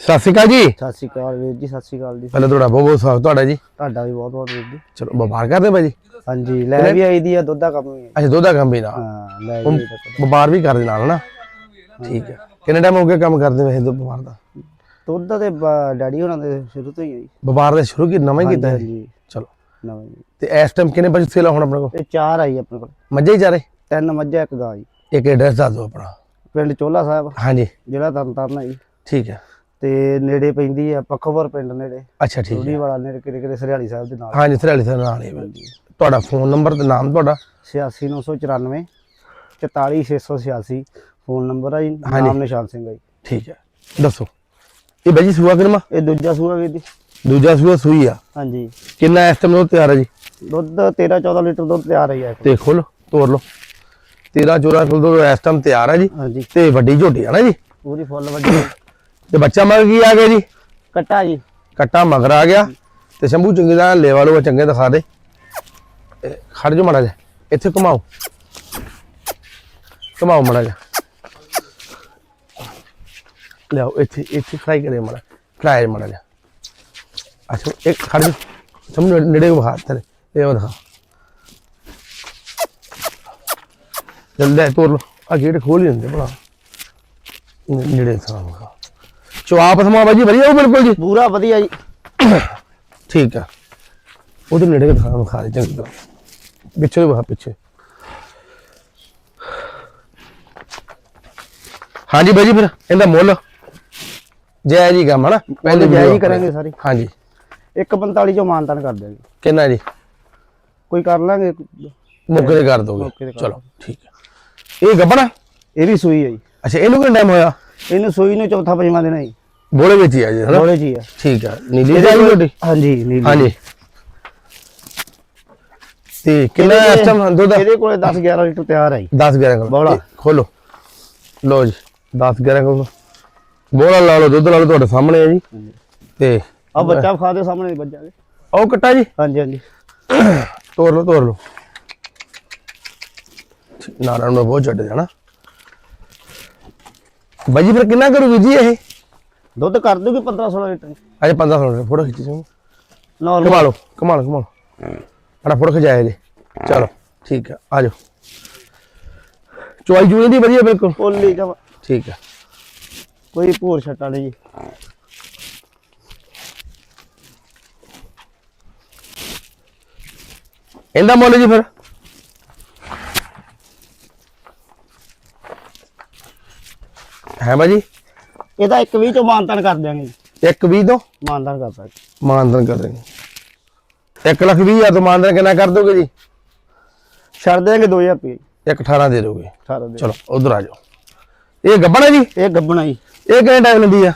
ਸਤਿ ਸ਼੍ਰੀ ਅਕਾਲ ਜੀ। ਸਤਿ ਸ਼੍ਰੀ ਅਕਾਲ ਵੀਰ ਜੀ ਸਤਿ ਸ਼੍ਰੀ ਅਕਾਲ ਜੀ। ਪਹਿਲਾਂ ਤੁਹਾਡਾ ਬਹੁਤ ਬਹੁਤ ਸਵਾਗਤ ਤੁਹਾਡਾ ਜੀ। ਤੁਹਾਡਾ ਵੀ ਬਹੁਤ ਬਹੁਤ ਵੀਰ ਜੀ। ਚਲੋ ਵਪਾਰ ਕਰਦੇ ਭਾਜੀ ਹਾਂਜੀ ਲੈ ਵੀ ਆਈ ਦੀ ਆ ਦੁੱਧ ਦਾ ਕੰਮ ਵੀ। ਹੈ। ਅੱਛਾ ਦੁੱਧ ਦਾ ਕੰਮ ਵੀ ਨਾਲ। ਹਾਂ ਲੈ ਵੀ। ਵਪਾਰ ਵੀ ਕਰਦੇ ਨਾਲ ਨਾ ਠੀਕ ਹੈ। ਕਿੰਨੇ ਟਾਈਮ ਹੋ ਗਿਆ ਕੰਮ ਕਰਦੇ ਵੈਸੇ ਦੁੱਧ ਵਪਾਰ ਦਾ? ਦੁੱਧ ਦਾ ਤੇ ਡੈਡੀ ਹੋਣਾ ਦੇ ਸ਼ੁਰੂ ਤੋਂ ਹੀ ਹੈ ਜੀ। ਵਪਾਰ ਦਾ ਸ਼ੁਰੂ ਕੀ ਨਵਾਂ ਹੀ ਕੀਤਾ ਹੈ? ਹਾਂਜੀ ਚਲੋ। ਨਵਾਂ ਜੀ ਤੇ ਇਸ ਟਾਈਮ ਕਿੰਨੇ ਪਸ਼ੂ ਸੇਲ ਹੁਣ ਆਪਣੇ ਕੋਲ? ਇਹ ਚਾਰ ਆਈ ਆਪਣੇ ਕੋਲ। ਮੱਝੇ ਹੀ ਚਾਰੇ? ਤਿੰਨ ਮੱਝਾਂ ਇੱਕ ਗਾਂ ਜੀ। ਇੱਕ ਐਡਰੈਸ ਦੱਸ ਦਿਓ ਆਪਣਾ। ਪਿੰਡ ਚੋਲਾ ਸਾਹਿਬ। ਹਾਂਜੀ। ਜ਼ਿਲ੍ਹਾ ਤਰਨਤਾਰਨ ਹੈ ਜੀ। ਠੀਕ ਹੈ। ਤੇ ਨੇੜੇ ਪੈਂਦੀ ਆ ਪੱਖੋਪੁਰ ਪਿੰਡ ਨੇੜੇ। ਅੱਛਾ ਠੀਕ ਹੈ ਵਾਲਾ ਨੇੜੇ ਕਿਰੇ ਕਿਰੇ ਸਰਿਆਲੀ ਸਾਹਿਬ ਦੇ ਨਾਲ। ਹਾਂਜੀ ਥਰਾਲੀ ਸਾਹਿਬ ਨਾਲ ਹੀ ਹੈ। ਤੁਹਾਡਾ ਫੋਨ ਨੰਬਰ ਤੇ ਨਾਮ ਤੁਹਾਡਾ? 86994 44686 ਫੋਨ ਨੰਬਰ ਆ ਜੀ ਨਾਮ ਨਿਸ਼ਾਨ ਸਿੰਘ ਆ ਜੀ। ਠੀਕ ਹੈ ਦੱਸੋ। ਇਹ ਬਾਜੀ ਸੂਆ ਕਿਨਮਾ ਇਹ ਦੂਜਾ ਸੂਆ ਵੀਰ ਜੀ। ਦੂਜਾ ਸੂਆ ਸੂਈ ਆ। ਹਾਂਜੀ। ਕਿੰਨਾ ਇਸ ਟਾਈਮ ਉਹ ਤਿਆਰ ਹੈ ਜੀ? ਦੁੱਧ 13 14 ਲੀਟਰ ਦੁੱਧ ਤਿਆਰ ਹੈ ਜੀ ਤੇ ਖੋਲੋ ਤੋੜ ਲਓ। 13 14 ਕਿਲੋ ਦੁੱਧ ਇਸ ਟਾਈਮ ਤਿਆਰ ਹੈ ਜੀ। ਹਾਂਜੀ। ਤੇ ਵੱਡੀ ਝੋਟੀ ਹੈ ਨਾ ਜੀ? ਪੂਰੀ ਫੁੱਲ ਵੱਡੀ ਤੇ ਬੱਚਾ ਮਗਰ ਕੀ ਆ ਗਿਆ ਜੀ? ਕੱਟਾ ਜੀ। ਕੱਟਾ ਮਗਰ ਆ ਗਿਆ ਤੇ ਸ਼ੰਭੂ ਚੰਗੀ ਦਾ ਲੇਵਾ ਲੋ ਚੰਗੇ ਦਿਖਾ ਦੇ। ਇਹ ਖੜ ਜਾ ਮੜਾ ਜਾ ਇੱਥੇ ਘੁਮਾਓ। ਘੁਮਾਓ ਮੜਾ ਜਾ ਲਿਆਓ ਇੱਥੇ ਇੱਥੇ ਫਰਾਈ ਕਰੇ ਮੜਾ ਫਰਾਈ ਮੜਾ ਜਾ ਅੱਛਾ ਇੱਕ ਖੜ ਜਾ ਸਮਝ ਨੇੜੇ ਵਿਖਾ ਤੇਰੇ ਇਹ ਉਹ ਦਿਖਾ। ਜਲਦੀ ਤੋਰ ਲੋ ਆ ਗੇਟ ਖੋਲ ਹੀ ਦਿੰਦੇ ਭਲਾ। ਨੇੜੇ ਸਾਹ ਵਿਖਾ ਚਵਾਪ ਸਮਾ ਬਾਜੀ ਵਧੀਆ ਉਹ ਬਿਲਕੁਲ ਜੀ? ਪੂਰਾ ਵਧੀਆ ਜੀ। ਠੀਕ ਆ। ਉਹਦੇ ਨੇੜੇ ਦਿਖਾ ਦਿਖਾ ਦੇ ਚੰਗੀ ਤਰ੍ਹਾਂ। ਪਿੱਛੇ ਦੇ ਬਾਹਰ ਪਿੱਛੇ। ਹਾਂਜੀ ਬਾਜੀ ਫਿਰ ਇਹਦਾ ਮੁੱਲ? ਜੈ ਜੀ ਗਾ ਮਣਾ ਪਹਿਲੇ ਜਾਈ ਆਪਣੇ। ਕਰਾਂਗੇ ਸਾਰੀ। ਹਾਂਜੀ। 145 ਚੋਂ ਮਾਨਤਾਨ ਕਰ ਦਿਆਂਗੇ। ਕਿੰਨਾ ਜੀ? ਕੋਈ ਕਰ ਲਾਂਗੇ। ਮੌਕੇ ਤੇ ਕਰ ਦੋਗੇ। ਚਲੋ ਠੀਕ ਹੈ ਇਹ ਗੱਬਣਾ? ਇਹ ਵੀ ਸੂਈ ਹੈ ਜੀ। ਅੱਛਾ ਇਹਨੂੰ ਕਿੰਨਾ ਟਾਈਮ ਹੋਇਆ? ਇਹਨੂੰ ਸੂਈ ਨੂੰ ਚੌਥਾ ਪੰਜਵਾਂ ਦੇਣਾ ਜੀ। ਬੋਲੇ ਵਿੱਚ ਹੀ ਆ ਜੀ ਹਨਾ? ਥੋੜੇ ਜੀ ਆ। ਠੀਕ ਆ ਨੀਲੀ ਜਾਈ ਤੁਹਾਡੀ? ਹਾਂਜੀ ਨੀਲੀ ਹਾਂਜੀ। ਤੇ ਕਿੰਨਾ ਇਸ ਟਾਈਮ ਦੁੱਧ ਇਹਦੇ ਕੋਲੇ 10 11 ਲੀਟਰ ਤਿਆਰ ਹੈ ਜੀ। 10 11 ਕਿਲੋ। ਬੋਲਾ। ਖੋਲੋ। ਲਓ ਜੀ 10 11 ਕਿਲੋ। ਬੋਲਾ ਲਾ ਲਓ ਦੁੱਧ ਲਾ ਲਓ ਤੁਹਾਡੇ ਸਾਹਮਣੇ ਹੈ ਜੀ। ਤੇ ਆ ਬੱਚਾ ਖਾ ਦੇ ਸਾਹਮਣੇ ਬੱਚਾ ਦੇ। ਉਹ ਕੱਟਾ ਜੀ। ਹਾਂਜੀ ਹਾਂਜੀ। ਤੋੜ ਲਓ ਤੋੜ ਲਓ। ਨਾਰਾਂ ਨੂੰ ਬਹੁਤ ਛੱਡ ਜਾਣਾ। ਬਾਜੀ ਫਿਰ ਕਿੰਨਾ ਕਰੂ ਜੀ ਇਹ? ਦੁੱਧ ਕਰ ਦੂਗੀ 15 16 ਲੀਟਰ। ਅਜੇ 15 ਮਿੰਟ ਫੋਟੋ ਖਿੱਚੀ ਸੀ ਨਾਰਮਲ ਕਮਾ ਲਓ ਕਮਾ ਲਓ ਕਮਾ ਲਓ। ਅੜਾ ਫੋਟੋ ਖਿਚਾਇਆ ਜੀ। ਚਲੋ ਠੀਕ ਹੈ ਆ ਜਾਓ। ਚੁਆਈ ਜੂਈ ਦੀ ਵਧੀਆ ਬਿਲਕੁਲ। ਪੋਲੀ ਜਮਾ ਠੀਕ ਹੈ ਕੋਈ ਭੂਰ ਛੱਟਾ ਨਹੀਂ ਜੀ। ਇਹਦਾ ਮੁੱਲ ਜੀ ਫਿਰ? ਹੈ ਬਾਜੀ ਇਹਦਾ ਇੱਕ 20 ਚੋਂ ਮਾਨਤਾਨ ਕਰ ਦਿਆਂਗੇ ਜੀ। ਇੱਕ 20 ਤੋਂ? ਮਾਨਤਾਨ ਕਰ ਸਕਦੇ ਮਾਨਦਨ ਕਰ ਦੇंगे ਇੱਕ ਲੱਖ ਵੀਹ ਹਜ਼ਾਰ ਤੋਂ ਮਾਨਦਨ ਕਿੰਨਾ ਕਰ ਦੋਗੇ ਜੀ? ਛੱਡ ਦਿਆਂਗੇ 2000 ਰੁਪਏ। ਇੱਕ 18 ਦੇ ਦੋਗੇ। 18 ਦੇ। ਚਲੋ ਉਧਰ ਆ ਜਾਓ। ਇਹ ਗੱਬਣਾ ਜੀ? ਇਹ ਗੱਬਣਾ ਜੀ। ਇਹ ਕਿੰਨੇ ਟਾਈਮ ਲੈਂਦੀ ਆ?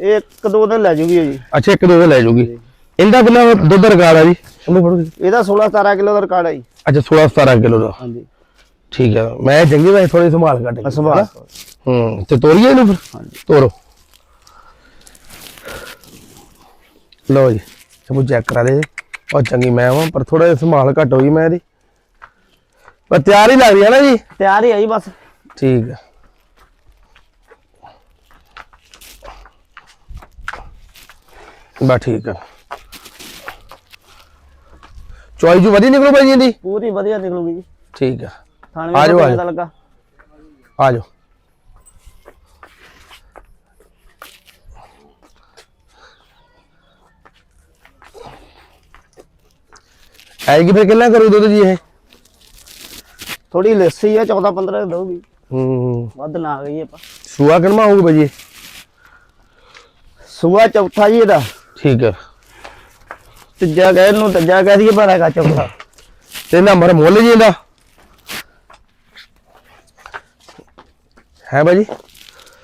ਇਹ ਇੱਕ ਦੋ ਦਿਨ ਲੈ ਜੂਗੀ ਜੀ। ਅੱਛਾ ਇੱਕ ਦੋ ਦੇ ਲੈ ਜਾਊਗੀ ਇਹਦਾ ਕਿੰਨਾ ਦੁੱਧ ਰਿਕਾਰਡ ਆ ਜੀ? ਉਹਨੂੰ ਫੜੋ ਜੀ। ਇਹਦਾ 16 17 ਕਿਲੋ ਦਾ ਰਿਕਾਰਡ ਹੈ ਜੀ। ਅੱਛਾ 16 17 ਕਿਲੋ ਦਾ। ਹਾਂਜੀ। ਠੀਕ ਹੈ ਮੈਂ ਚੰਗੀ ਵੈਸੇ ਥੋੜੀ ਸੰਭਾਲ ਲਈ। ਸੰਭਾਲ। ਹੂੰ ਤੇ ਤੋਰੀਏ ਇਹਨੂੰ ਫਿਰ? ਤੋਰੋ। ਲਓ ਜੀ ਸਭ ਚੈੱਕ ਕਰਾ ਦੇ ਉਹ ਚੰਗੀ ਮੈਂ ਵਾਂ ਪਰ ਥੋੜਾ ਜਿਹਾ ਸੰਭਾਲ ਘੱਟ ਹੋਈ ਮੈਂ ਇਹਦੀ। ਪਰ ਤਿਆਰ ਹੀ ਲੱਗ ਰਹੀ ਹੈ ਨਾ ਜੀ? ਤਿਆਰ ਹੀ ਆ ਜੀ ਬਸ। ਠੀਕ ਹੈ ਬਾ ਠੀਕ ਹੈ ਚੋਈ ਜੂ ਵਧੀਆ ਨਿਕਲੂ ਭਾਈ ਇਹਦੀ? ਪੂਰੀ ਵਧੀਆ ਨਿਕਲੂਗੀ ਜੀ। ਠੀਕ ਹੈ ਥਾਣੇ ਆ ਜਾਓ, ਆ ਵਿੱਚ ਜਾਓ। ਪਤਾ ਲੱਗਾ। ਆ ਜਾਓ। ਐਗੀ ਫਿਰ ਕਿੰਨਾ ਕਰੂ ਦੁੱਧ ਜੀ ਇਹ? ਥੋੜੀ ਲੱਸੀ ਆ 14 15 ਦਊਗੀ ਹੂੰ ਵੱਧ ਨਾ ਗਈ ਆਪਾਂ। ਸੂਆ ਕਿੰਨਾ ਹੋਊਗਾ ਇਹ? ਸੂਆ ਚੌਥਾ ਜੀ ਇਹਦਾ। ਠੀਕ ਹੈ ਤੀਜਾ ਕਹਿ ਨੂੰ ਤੀਜਾ ਕਹਿ ਦਈਏ ਪਰ ਹੈਗਾ ਚੌਥਾ। ਤੇ ਨੰਬਰ ਮੁੱਲ ਜੀ ਇਹਦਾ? ਹੈ ਭਾਜੀ?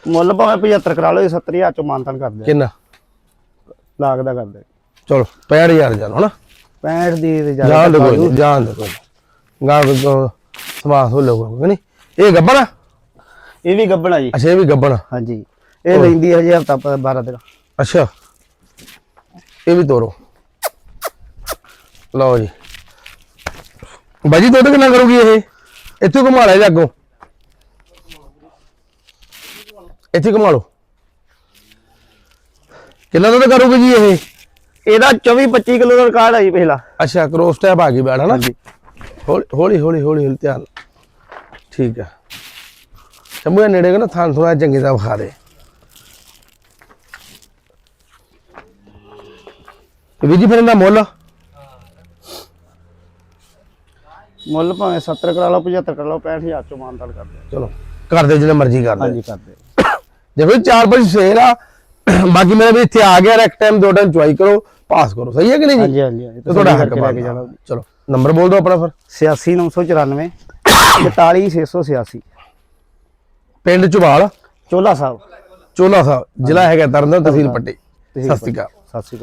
ਮੁੱਲ ਭਾਵੇਂ 75 ਕਰਾ ਲਓ 70000 ਚੋਂ ਮਾਨਤਾਨ ਕਰ ਦੇ ਕਿੰਨਾ? ਲਾਗ ਦਾ ਕਰ ਦੇ ਚਲੋ 65000 ਜਾਨ ਹਨਾ? 65 ਦੀ ਤੇ ਦੇ ਕੋਈ ਨੀ, ਜਾਨ ਦੇ ਕੋਈ ਨੀ। ਗਾਂ ਕੋ ਸਮਾਸ ਹੋ ਲਊਗਾ ਨਹੀਂ? ਇਹ ਗੱਬਣਾ ਇਹ ਵੀ ਗੱਬਣਾ ਜੀ। ਅੱਛਾ ਇਹ ਵੀ ਗੱਬਣਾ ਹਾਂਜੀ। ਇਹ ਲੈਂਦੀ ਹਜੇ ਹਫਤਾ 12 ਦਿਨ। ਅੱਛਾ। ਇਹ ਵੀ ਤੋਰੋ। ਲਓ ਜੀ। ਬਾਜੀ ਦੁੱਧ ਕਿੰਨਾ ਕਰੂਗੀ ਇਹ? ਇੱਥੇ ਘੁਮਾ ਲੈ ਜਾਗੋ ਇੱਥੇ ਘੁਮਾ ਲਓ। ਕਿੰਨਾ ਦੁੱਧ ਕਰੂਗੀ ਜੀ ਇਹ? ਇਹਦਾ 24 25 ਕਿਲੋ ਦਾ ਰਿਕਾਰਡ ਹੈ ਜੀ ਪਹਿਲਾ ਅੱਛਾ ਕ੍ਰੋਸ ਟੈਪ ਆ ਗਈ ਬੈਠ ਹਨਾ ਹੌਲੀ ਹੌਲੀ ਹੌਲੀ ਹੌਲੀ ਧਿਆਨ। ਠੀਕ ਆ। ਦੇ ਨੇੜੇ ਨਾ ਥਾਂ ਥੋੜਾ ਚੰਗੀ ਤਰ੍ਹਾਂ ਵਿਖਾ ਦੇ। ਵੀਰ ਜੀ ਫਿਰ ਇਹਦਾ ਮੁੱਲ? ਮੁੱਲ ਭਾਵੇਂ 70 ਕਰਾ ਲਓ 75 ਕਰਾ ਲਓ 65000 ਚੋਂ ਮਾਨਤਾਲ ਕਰ ਦਿਓ। ਚਲੋ ਕਰ ਦੇ ਜਿੰਨੇ ਮਰਜ਼ੀ ਕਰ ਦੇ ਹਾਂਜੀ ਕਰ ਦਿਓ। ਫਿਰ ਚਾਰ ਪੰਜ ਸੇਲ ਆ। ਬਾਕੀ ਮੇਰਾ ਵੀ ਇੱਥੇ ਆ ਗਿਆ ਇੱਕ ਟਾਈਮ ਦੋ ਟਾਈਮ ਚੁਆਈ ਕਰੋ ਪਾਸ ਕਰੋ। ਸਹੀ ਹੈ ਕਿ ਨਹੀਂ ਜੀ? ਹਾਂਜੀ ਹਾਂਜੀ ਹਾਂਜੀ। ਤੇ ਤੁਹਾਡਾ ਹੱਕ ਬਣਦਾ। ਜਾਣਾ। ਚਲੋ ਨੰਬਰ ਬੋਲ ਦਿਓ ਆਪਣਾ ਫਿਰ 86994 44686 ਪਿੰਡ ਚੁਬਾਲ। ਚੋਲਾ ਸਾਹਿਬ। ਚੋਲਾ ਸਾਹਿਬ ਜ਼ਿਲ੍ਹਾ ਹੈਗਾ ਤਰਨਤਾਰਨ ਤਹਿਸੀਲ ਪੱਟੀ। ਸਤਿ ਸ਼੍ਰੀ ਅਕਾਲ। ਸਤਿ ਸ਼੍ਰੀ ਅਕਾਲ।